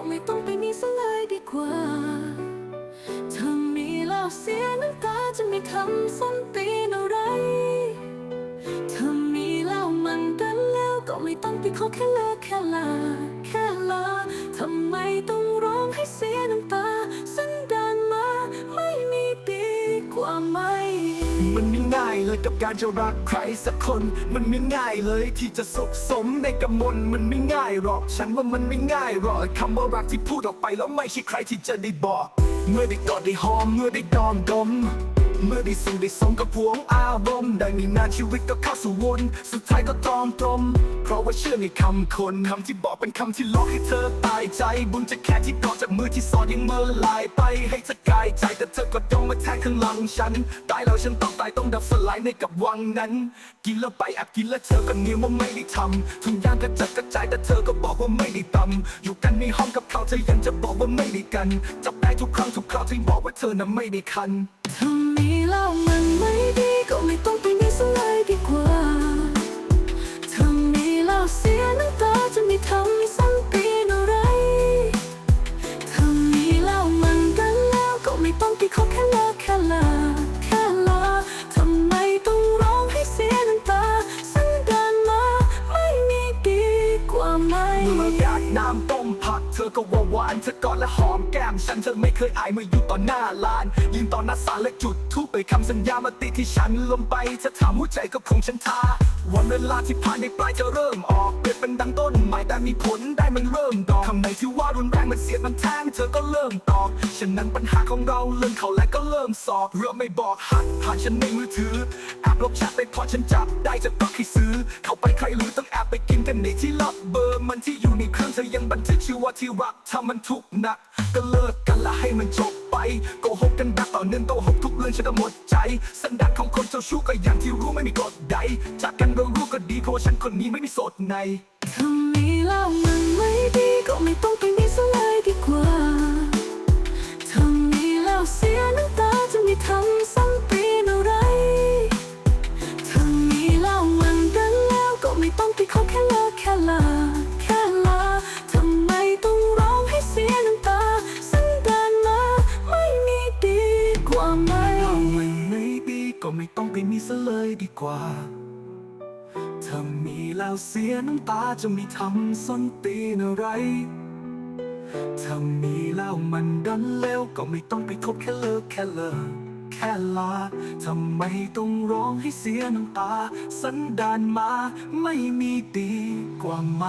็ไม่ต้องไปมีซะเลยดีกว่าถ้ามีแล้วเสียน้ำตาจะไม่ทำส้นตีนอะไรถ้ามีแล้วมันดันแล้วก็ไม่ต้องไปขอแค่เลิกแค่ลาแค่ลาทำไมต้องร้องให้เสียน้ำตาสันดานมาไม่มีดีกว่าไหม เลยกับการจะรักใครสักคน มันไม่ง่ายเลยที่จะสุขสมในกำมลมันไม่ง่ายหรอก ฉันว่ามันไม่ง่ายหรอกคำว่ารักที่พูดออกไปแล้วไม่ใช่ใครที่จะได้บอก เมื่อได้กอดได้หอมเมื่อได้ดอมดม เมื่อได้สูดได้สมกับพวงอารมณ์ได้มีนานชีวิตก็เข้าสู่วน สุดท้ายก็ตรอมตรม เพราะว่าเชื่อในคำคนคำที่บอกเป็นคำที่หลอกให้เธอตายใจ บุญจะแค่ที่กอดจากมือที่สอนยังเมื่อลายไป ให้เธอกายใจแต่เธอก็ต้องมาแทงข้างหลังฉันตายแล้วฉันต้องตายต้องดับสลายในกับวังนั้น กินแล้วไปแอบกินแล้วเธอก็เนียว่าไม่ได้ทำทุกอย่างกระจัดกระจายแต่เธอก็บอกว่าไม่ได้ตำอยู่กันในห้องกับเขาเธอยังจะบอกว่าไม่ได้กันจับได้ทุกครั้งทุกคราวที่บอกว่าเธอน่ะไม่ได้คัน แล้วมันไม่ดีก็ไม่ต้องไปมีซะเลยดีกว่าถ้ามีแล้วเสียน้ำตาจะไม่ทำสันตีนอะไรถ้ามีแล้วมันกันแล้วก็ไม่ต้องไปขอแค่เลิกแค่ลาแค่ลาทำไมต้องร้องให้เสียน้ำตาสันดานมาไม่มีดีกว่าไหมเมื่ออยากน้ำต้มผัก ธอก็ว่าหวานเธอกอดและหอมแก้ม ฉันเธอไม่เคยอายเมื่ออยู่ต่อหน้าลาน ยืนต่อหน้าศาลและจุดทูปไปคำสัญญามาติที่ฉันลงไปเธอถามหัวใจก็คงฉันทาวันเวลาที่ผ่านในปลายจะเริ่มออกเปลี่ยนเป็นดังต้นใหม่แต่มีผลได้มันเริ่มดอกคำไหนที่ว่ารุนแรงมันเสียดมันแทงเธอก็เริ่มตอบฉะนั้นปัญหาของเราเริ่มเข้าและก็เริ่มสอบเรื่องไม่บอกหัดผ่านฉันในมือถือแอบลบแชทไปพอฉันจับได้จะต้องให้ซื้อ เข้าไปใครหรือต้องแอบ ไปกินกันในที่ลับเบอร์มันที่อยู่ในเครื่องเธอยังบันทึกชื่อว่าที่รักถ้ามันทุกข์หนัก ก็เลิกกันละให้มันจบไปโกหกกันแบบต่อเนื่องโตหกทุกเรื่องฉันก็หมดใจ สันดานของคนเจ้าชู้ก็อย่างที่รู้ไม่มีกฎใด จากกันเรารู้ก็ดีเพราะว่าฉันคนนี้ไม่มีโสดในถ้ามีแล้วมันไม่ดี ก็ไม่ต้องไปมีซะเลยดีกว่า ถ้ามีแล้วเสียน้ำตาจะไม่ทำส้นตีนอะไร ถ้ามีแล้วมันดันแล้วก็ไม่ต้องไปคบแค่เลิกแค่เลิกแค่ลาทำไมต้องร้องให้เสียน้ำตา สันดานมาไม่มีดีกว่าไหม